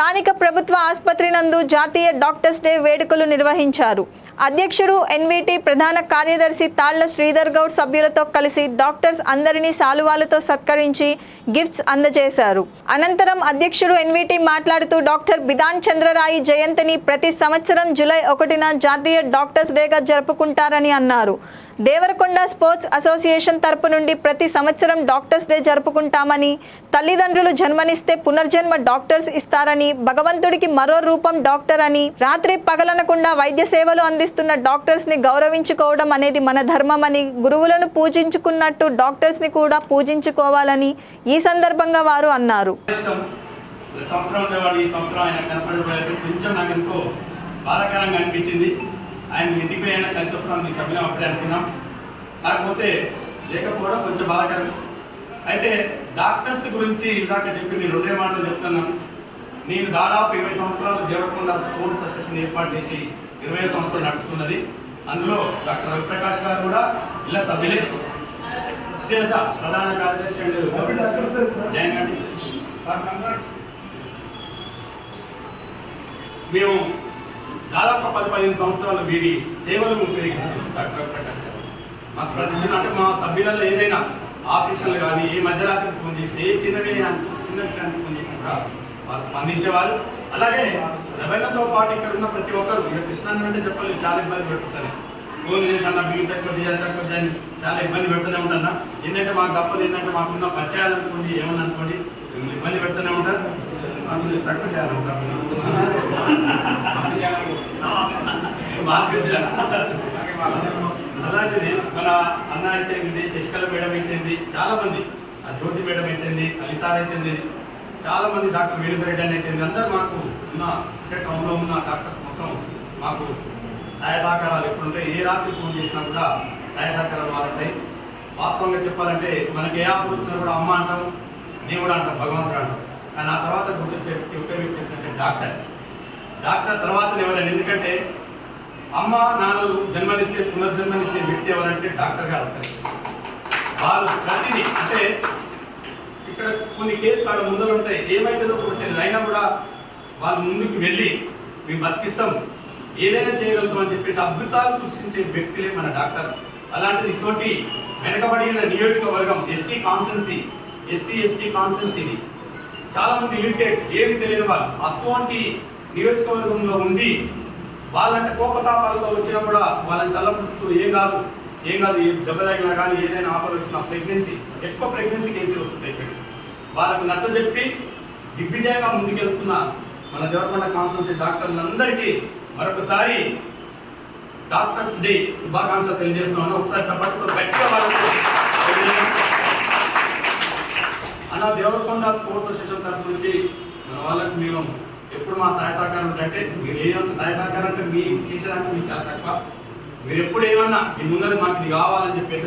స్థానిక ప్రభుత్వ ఆసుపత్రి నందు జాతీయ డాక్టర్స్ డే వేడుకలు నిర్వహించారు. అధ్యక్షుడు ఎన్విటి ప్రధాన కార్యదర్శి తాళ్ళ శ్రీధర్ గౌడ్ సభ్యులతో కలిసి డాక్టర్స్ అందరినీ సాలువాలతో సత్కరించి గిఫ్ట్స్ అందజేశారు. అనంతరం అధ్యక్షుడు ఎన్విటి మాట్లాడుతూ డాక్టర్ బిధాన్ చంద్రరాయి జయంతిని ప్రతి సంవత్సరం జూలై ఒకటిన జాతీయ డాక్టర్స్ డేగా జరుపుకుంటారని అన్నారు. దేవరకొండ స్పోర్ట్స్ అసోసియేషన్ తరపు నుండి ప్రతి సంవత్సరం డాక్టర్స్ డే జరుపుకుంటామని తల్లిదండ్రులు జన్మనిస్తే పునర్జన్మ డాక్టర్స్ ఇస్తారని భగవంతుడికి మరో రూపం డాక్టర్ అని. రాత్రి పగలనకుండా వైద్య సేవలు అందిస్తున్న డాక్టర్స్ని గౌరవించుకోవడం అనేది మన ధర్మం అని గురువులను పూజించుకున్నట్టు డాక్టర్స్ని కూడా పూజించుకోవాలని ఈ సందర్భంగా వారు అన్నారు. సంవత్సరం ఈ సంవత్సరం ఆయన కనపడిపోయారు కొంచెం నాకు ఎంతో బాధాకరంగా అనిపించింది. ఆయన ఇంటికి అయినా కలిసి వస్తాను మీ సభ్యులం అప్పుడే అనుకున్నాం. కాకపోతే లేకపోవడం కొంచెం బాధాకరం. అయితే డాక్టర్స్ గురించి ఇందాక చెప్పింది రెండే మాటలు చెప్తున్నాను. నేను దాదాపు ఇరవై సంవత్సరాలు దేవరకొండ స్పోర్ట్స్ అసోసియేషన్ ఏర్పాటు చేసి ఇరవై ఐదు సంవత్సరాలు నడుస్తున్నది. అందులో డాక్టర్ రవిప్రకాష్ గారు కూడా ఇలా సభ్యులే. శ్రీలత ప్రధాన కార్యదర్శి అండ్ జయన్ గాంధీ మేము దాదాపు పది పదిహేను సంవత్సరాలు వీరి సేవలను ఉపయోగించాము డాక్టర్ ప్రకాష్ గారు. మాకు ప్రతిదిన అంటే మా సభ్యులలో ఏదైనా ఆపరేషన్లు కానీ ఏ మధ్యరాత్రి ఫోన్ చేసి ఏ చిన్న చిన్న విషయానికి ఫోన్ చేసినా కూడా స్పందించేవారు. అలాగే రవీణతో పాటు ఇక్కడ ఉన్న ప్రతి ఒక్కరు ఇక కృష్ణాన్ని అంటే చెప్పాలి చాలా ఇబ్బంది పెడుతుంటారు ఫోన్ చేసి అన్న బిల్లు తక్కువ చేయాలి తక్కువ చేయాలి చాలా ఇబ్బంది పెడుతూనే ఉంటాను ఏంటంటే మాకు తప్పదు ఏంటంటే మాకున్న పరిచయాలు అనుకోండి ఏమని అనుకోండి మిమ్మల్ని ఇబ్బంది పెడుతూనే ఉంటారు. మాకు తక్కువ చేయాలంటారు అలాంటిది మన అన్న అయితే శశికళ మేడం అయితేంది చాలా మంది. ఆ జ్యోతి మేడం అయితేంది అలిసార్ అయితే చాలా మంది డాక్టర్ వేణుగరెడ్డి అని అయితేంది అందరూ మాకు ఉన్న టౌన్లో ఉన్న డాక్టర్స్ మొత్తం మాకు సహాయ సహకారాలు ఎప్పుడుంటే ఏ రాత్రి ఫోన్ చేసినా కూడా సహాయ సహకారాలు వాళ్ళు ఉంటాయి వాస్తవంగా చెప్పాలంటే మనకి ఏ ఆపద వచ్చినా కూడా అమ్మ అంటాం దేవుడు అంటాం భగవంతుడు అంటాం కానీ ఆ తర్వాత గుర్తొచ్చే వ్యక్తి ఒకే వ్యక్తి ఏంటంటే డాక్టర్. డాక్టర్ తర్వాత ఎవరైనా ఎందుకంటే అమ్మ నాన్నలు జన్మనిస్తే పునర్జన్మనిచ్చే వ్యక్తి ఎవరంటే డాక్టర్ గారు. వాళ్ళు ప్రతిదీ అంటే ఇక్కడ కొన్ని కేసులు ఆడ ముందర ఉంటాయి. ఏమైతుందో కూడా తెలియదు. అయినా కూడా వాళ్ళ ముందుకు వెళ్ళి మేము బతికిస్తాం. ఏదైనా చేయగలుగుతాం అని చెప్పేసి అద్భుతాలు సృష్టించే వ్యక్తులే మన డాక్టర్. అలాంటిది ఇటువంటి వెనకబడిన నియోజకవర్గం ఎస్టీ కాన్సెన్సీ ఎస్సీ ఎస్టీ కాన్సెన్సీని చాలా మంది ఇరిటేట్ ఏమి తెలియని వాళ్ళు. అటువంటి నియోజకవర్గంలో ఉండి వాళ్ళంటే కోపతాపాలతో వచ్చినా కూడా వాళ్ళని చల్లపుస్తూ ఏం కాదు. ఏం కాదు దెబ్బ తగిలినా కానీ ఏదైనా ఆఫర్ వచ్చినా ప్రెగ్నెన్సీ ఎక్కువ ప్రెగ్నెన్సీ కేసులు వస్తుంటాయి ఇక్కడ. వాళ్ళకు నచ్చజెప్పి దిగ్విజయంగా ముందుకెళ్తున్న మన దేవరకొండ కాన్సల్సీ డాక్టర్లందరికీ మరొకసారి డాక్టర్స్ డే శుభాకాంక్షలు తెలియజేస్తున్నాను. ఒకసారి చప్పట్లో గట్టిగా అన్న దేవరకొండ స్పోర్ట్స్ అసోసియేషన్ తరఫు నుంచి మన వాళ్ళకి మేము ఎప్పుడు మా సహాయ సహకారం ఉంటే మీరు ఏ సహాయ సహకారం అంటే మీరు చేసేదానికి మీకు చాలా తక్కువ. మీరు ఎప్పుడు ఏమన్నా మీ ముందర మాకు ఇది కావాలని చెప్పేసి